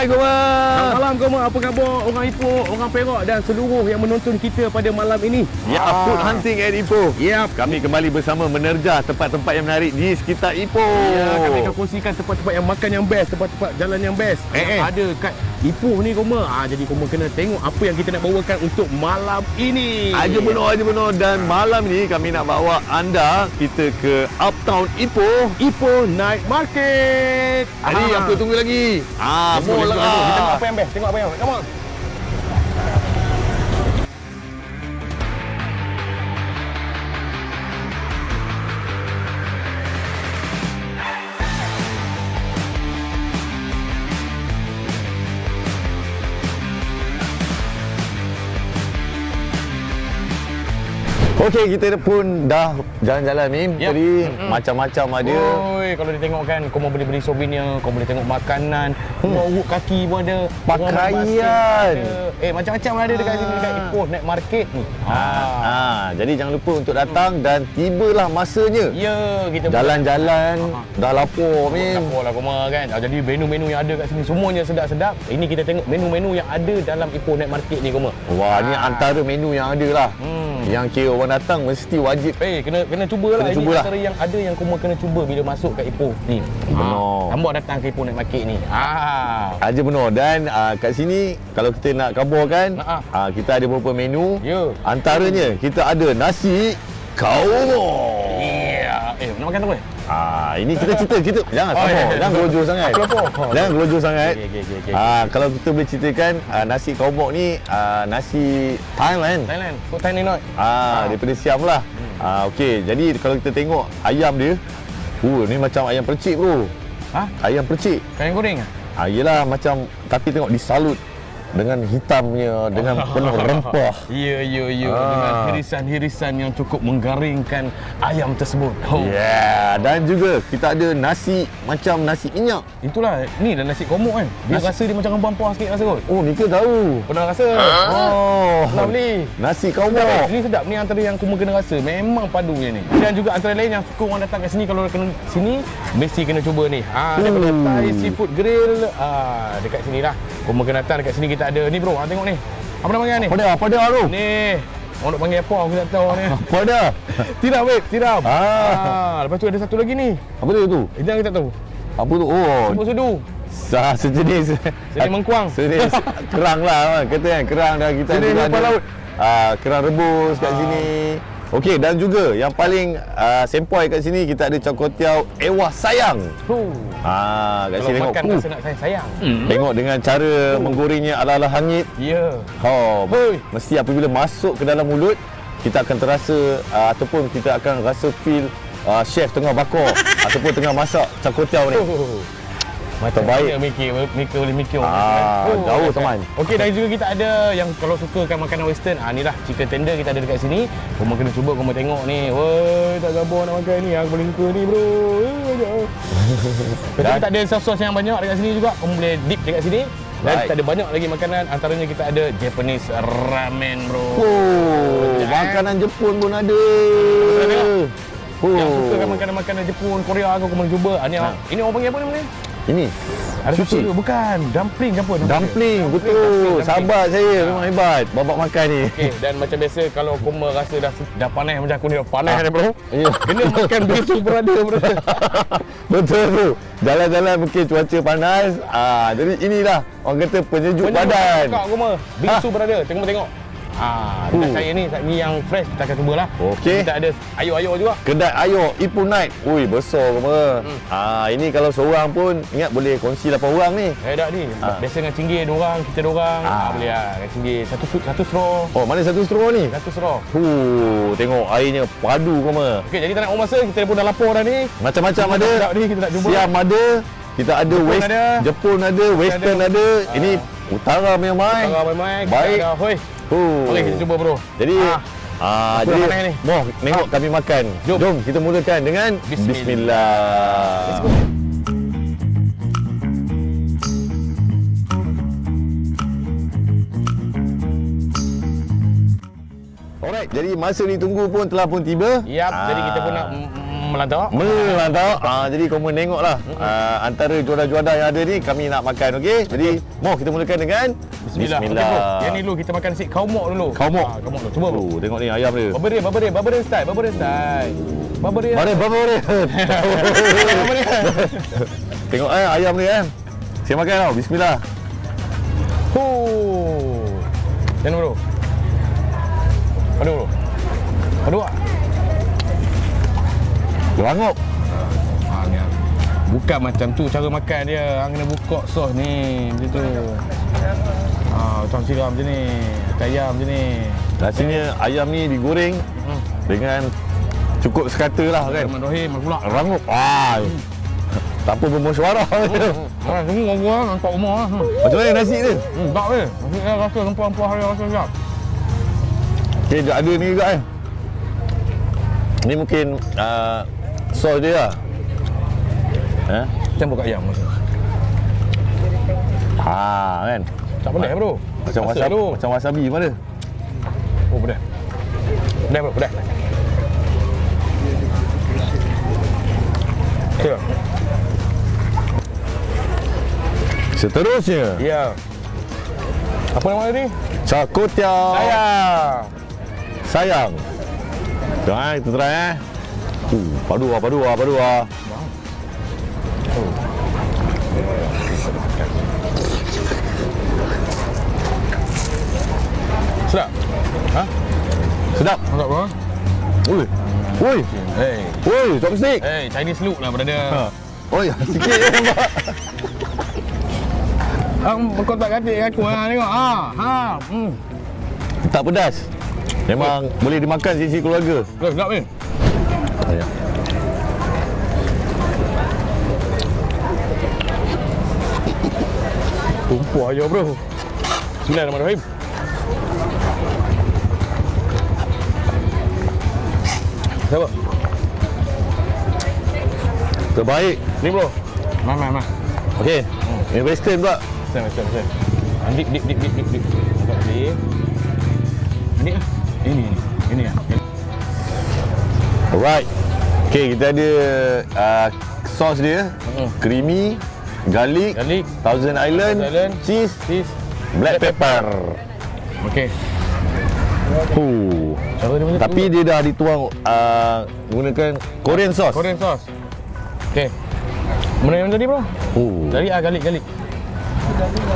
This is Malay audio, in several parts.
Hai Goma. Selamat malam Goma, apa khabar orang Ipoh, orang Perak dan seluruh yang menonton kita pada malam ini? Ya, Ah. Food Hunting at Ipoh. Yap. Kami kembali bersama menerjah tempat-tempat yang menarik di sekitar Ipoh. Ya, kami akan kongsikan tempat-tempat yang makan yang best, tempat-tempat jalan yang best. Eh, yang eh. Ada kat Ipoh ni Goma. Ah, jadi Goma kena tengok apa yang kita nak bawakan untuk malam ini. Aja benar, aja benar. Dan malam ni kami nak bawa anda kita ke Uptown Ipoh. Ipoh Night Market. Jadi Ah. apa tunggu lagi? Ah, semua let's go. Kita tengok lah. apa yang best. Tengok apa yang best. Come on. Okey, kita pun dah jalan-jalan ni. Yap. Jadi macam-macam ada. Oi, kalau dia tengok kan, kau boleh beli souvenir, kau boleh tengok makanan, hmm. urut kaki pun ada, Pakaian. ada. Eh, macam-macam ada dekat sini dekat Ipoh Night Market ni. Ah. ah, jadi jangan lupa untuk datang dan tibalah masanya. Ya, kita Jalan-jalan dah lapor Min. min. Lapor lah koma kan. Ah, Jadi menu-menu yang ada kat sini semuanya sedap-sedap. Ini kita tengok menu-menu yang ada dalam Ipoh Night Market ni koma. Wah, ni Ah. antara menu yang ada lah. Hmm. Yang kira orang datang mesti wajib. Eh, kena kena cubalah. Kena Ini cubalah. antara yang ada yang koma kena cuba bila masuk kat Ipoh ni. Benar. Ah, Tambah datang ke Ipoh Night Market ni. Ah. Aja benar dan uh, kat sini kalau kita nak kabarkan Ha, ha. uh, kita ada beberapa menu. Ya. Antaranya kita ada nasi kaumo. Yeah. Eh, nak makan eh? Ah, ini kita cerita kita jangan Oh, sama, ya, ya. jangan gelojoh sangat. Jangan gelojoh sangat. Okey, okey, okey, okey. Ah, kalau kita boleh ceritakan uh, nasi kaumo ni uh, nasi Thailand. Thailand. Kau Thailand not? Ah, daripada Siam lah. Ah, okey. Jadi kalau kita tengok ayam dia, uh, ni macam ayam percik bro. Ha? Ayam percik. Kayang goreng ah? Ah, yelah macam tapi tengok disalut dengan hitamnya, dengan penuh rempah. Ya, ya, ya. Ah. Dengan hirisan-hirisan yang cukup menggaringkan ayam tersebut. Oh. Yeah, dan juga kita ada nasi macam nasi minyak. Itulah, ni dah nasi komuk kan. Dia Nasi- rasa dia macam rempah-rempah sikit rasa kot. Oh, Nika tahu. Pernah rasa? Oh, Nak beli? nasi Sedap, eh? kaumo. Ni sedap. Ni antara yang kuma kena rasa. Memang padunya ni. Dan juga antara lain yang suka orang datang kat sini kalau kena sini mesti kena cuba ni. Ha, daripada Hmm. Thai Seafood Grill. Ah, dekat sini lah. Kuma kena datang dekat sini kita ada ni bro. Ha, tengok ni. Apa nama ni? Apa dia? Apa dia tu? Ni. Orang nak panggil apa aku tak tahu ni. Apa dia? Tiram weh, tiram. Ah. ah. Lepas tu ada satu lagi ni. Apa dia tu? Ini aku tak tahu. Apa tu? Oh, Apa sudu? sah sejenis. Sejenis mengkuang. Sejenis kerang lah kata kan. Kerang dah kita Sejenis laut. Ah, kerang rebus kat Ah. sini. Okey dan juga yang paling uh, sempoi kat sini kita ada cokotiau ewah sayang. Huh. Ah, kat Kalau sini tengok. makan Uh, rasa nak sayang-sayang. tengok dengan cara menggorengnya ala-ala hangit. Ya. Oh, Hoi. mesti apabila masuk ke dalam mulut kita akan terasa uh, ataupun kita akan rasa feel uh, chef tengah bakar ataupun tengah masak cokotiau ni. Oh. Macam Terbaik. mana mikir, mikir boleh mikir. Ah, jauh, kan? teman. Okey, dan juga kita ada yang kalau suka kan makanan western, ah ni lah chicken tender kita ada dekat sini. Kau kena cuba, kau tengok ni. Woi, tak sabar nak makan ni. Aku paling suka ni, bro. Jauh. Tapi kita ada sos-sos yang banyak dekat sini juga. Kau boleh dip dekat sini. Dan Baik. kita ada banyak lagi makanan. Antaranya kita ada Japanese ramen, bro. Oh, Eh. makanan Jepun pun ada. tengok. Oh. Yang suka kan makanan-makanan Jepun, Korea, kau boleh cuba. Ah, ni, Ha. ini orang panggil apa nama ni? Ini Ada sushi. satu bukan, dumpling ke apa? nama dia? Dumpling, betul. dumpling. Sahabat saya memang hebat. Babak makan ni. Okey, dan macam biasa kalau koma rasa dah dah panas macam aku ni dah panas Ah. ni bro. Ya. Kena makan bisu berada bro. betul tu. Jalan-jalan mungkin cuaca panas. Ah, jadi inilah orang kata penyejuk badan. Kak koma, bisu berada. Tengok tengok. Ah, dekat Uh. saya ni ni yang fresh kita akan cubalah. Okey. Kita ada ayo-ayo juga. Kedai Ayo Ipu Night. Ui, besar ke? Hmm. Ah, ini kalau seorang pun ingat boleh kongsi 8 orang ni. Eh dah ni. Ah. Biasa dengan cinggir dua orang, kita dua orang. Ah. Ah, boleh lah dengan cinggir. Satu satu straw. Oh, mana satu straw ni? Satu straw. Huh, tengok airnya padu ke apa? Okey, jadi tak nak masa, kita pun dah lapor dah ni. Macam-macam ada. sedap ni, kita nak jumpa. Siam ada. Kita ada Jepun West, ada. Jepun ada, Western ada. ada. Ah. Ini utara memang. Kalau main-main, Baik. dah, hoi. Huh. Okey, kita cuba bro. Jadi Ah. ah, Aku dah jadi ni. Moh, tengok kami makan. Jom. Jom kita mulakan dengan Bismillah. Bismillah. Let's go. Alright, jadi masa ditunggu pun telah pun tiba. Yap, Ah. jadi kita pun nak melantak. Melantau. Ah jadi kau pun tengoklah. Ah antara juara-juara yang ada ni kami nak makan okey. Jadi mau kita mulakan dengan Bismillah. Okey, bro. Yang ni dulu kita makan nasi kaumok dulu. Kaumok. Ah, kaumok dulu. Cuba bro. Oh, tengok ni ayam dia. Barberin, barberin, barberin style, barberin style. Mari, mari, mari. Barberin. Tengok eh ayam ni eh. Saya makan tau. Bismillah. Huh. Yang ni bro. Padu bro. Padu Ah, ni. ah. Bukan macam tu cara makan dia. Hang kena buka sos ni. Macam tu. Ah, macam siram macam ni. Ayam macam ni. Rasanya ayam ni digoreng Hmm. dengan cukup sekata lah kan. Rahim pula. Rangup. Ah. Tak apa bermusyawarah. Ah, semua gua nampak rumah ah. Hmm. Macam mana nasi dia? Hmm, tak weh. Nasi dia rasa rempah-rempah dia rasa sedap. Okay, dia ada ni juga eh. Ni mungkin uh, sos dia lah. Eh? Campur kat ayam macam. Ha kan. Tak pedas bro. Macam Rasa wasabi, macam wasabi mana? Oh pedas. Pedas bro, pedas. Ya. Seterusnya, Ya. Apa nama dia ni? cakotiao Sayang. sayang. Eh, kita try eh. Uh, padu ah, padu ah, padu ah. Sedap. Ha? Sedap. Sedap bro. Oi. Oi. Hey. Oi, chopstick. Hey, Chinese look lah brother. Ha. Oi, sikit je nampak. Ang kau tak kata dengan aku ha tengok. Ha. Ha. Hmm. Tak pedas. Memang boleh dimakan sisi keluarga. Sedap, sedap ni. Ya. Tumpah aja bro. Bismillahirrahmanirrahim. Siapa? Terbaik. Ni bro. Mah mah mah. Okey. Ini western pula. Sen sen sen. Dip dip dip dip dip dip. Nampak dip. Ini ah. Ini ini. Ini ah. Alright. Okey, kita ada uh, sos dia. Mm. Creamy, garlic, Garlic, Thousand Island, Thousand Island. cheese, cheese. black pepper. Okey. Huh. Tapi dia dah dituang uh, menggunakan Korean sauce. Korean sauce. Okey. Mana yang tadi bro? Oh. Garlic ah garlic garlic.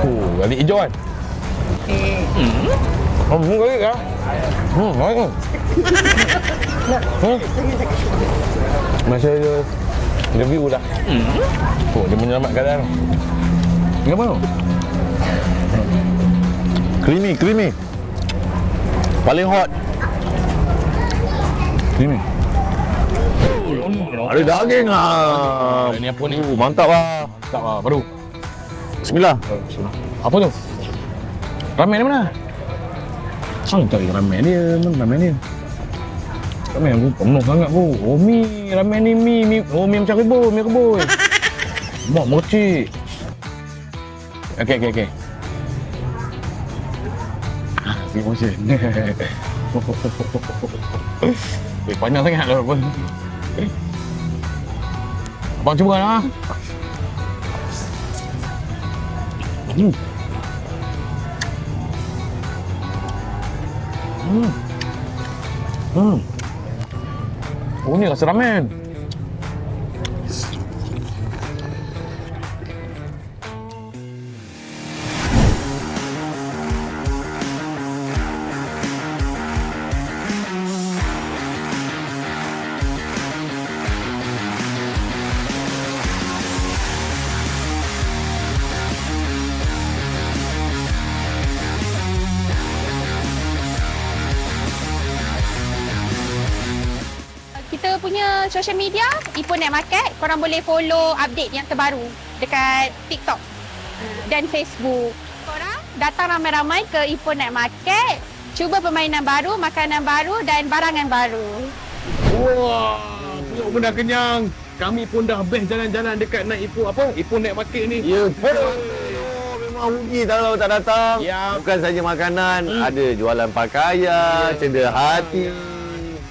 Oh, garlic hijau kan? Hmm. Oh, hmm, garlic ah. Hmm, baik tu. Hmm. Masa dia review dah. Oh, dia menyelamatkan keadaan. Ni apa tu? Creamy, creamy. Paling hot. Ini. Ada daging ah. Ini apa ni? Uh, mantap ah. Tak apa, baru. Bismillah. Apa tu? Ramen di mana? Sang tak ramen dia, ramen dia? Ramen aku penuh sangat bro. Oh mi, ramen ni mi, mi. Oh mi macam rebus, mi rebus. Mak mercik. Okey, okey, okey. Ah, slow motion. Eh, panjang sangat lah apa. Abang cuba lah. Hmm. Hmm. Hmm. Oh ni rasa ramen. Social media, Ipoh Net Market. Korang boleh follow update yang terbaru dekat TikTok dan Facebook. Korang datang ramai-ramai ke Ipoh Net Market. Cuba permainan baru, makanan baru dan barangan baru. Wah, perut pun dah kenyang. Kami pun dah best jalan-jalan dekat naik Ipoh apa? Ipoh Night Market ni. Ya, oh, memang rugi kalau tak datang. Ya. Bukan saja makanan, ada jualan pakaian, cedera hati.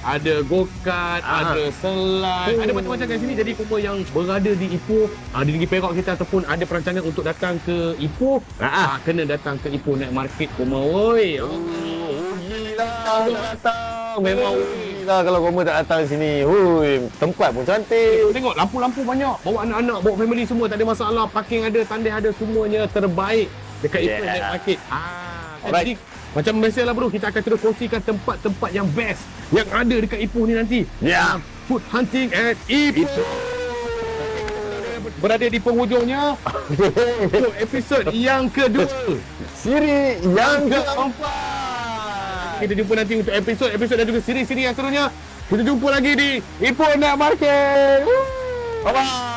Ada go-kart, Ah. ada slide, Oh. ada macam-macam kat sini. Jadi kumpulan yang berada di Ipoh, uh, di Negeri Perak kita ataupun ada perancangan untuk datang ke Ipoh, uh, kena datang ke Ipoh Night Market Kuma oi. Oh. Oh, gila datang. Memang gila kalau kamu tak datang sini. Hui, tempat pun cantik. Tengok lampu-lampu banyak. Bawa anak-anak, bawa family semua tak ada masalah. Parking ada, tandai ada, semuanya terbaik dekat Ipoh Yeah. Night Market. Ah, Alright. jadi macam biasalah bro, kita akan terus kongsikan tempat-tempat yang best yang ada dekat Ipoh ni nanti. Ya. Food hunting at Ipoh. Berada di penghujungnya untuk episod yang kedua. Siri yang keempat. Kita jumpa nanti untuk episod-episod dan juga siri-siri yang seterusnya. Kita jumpa lagi di Ipoh Night Market. Woo! Bye-bye.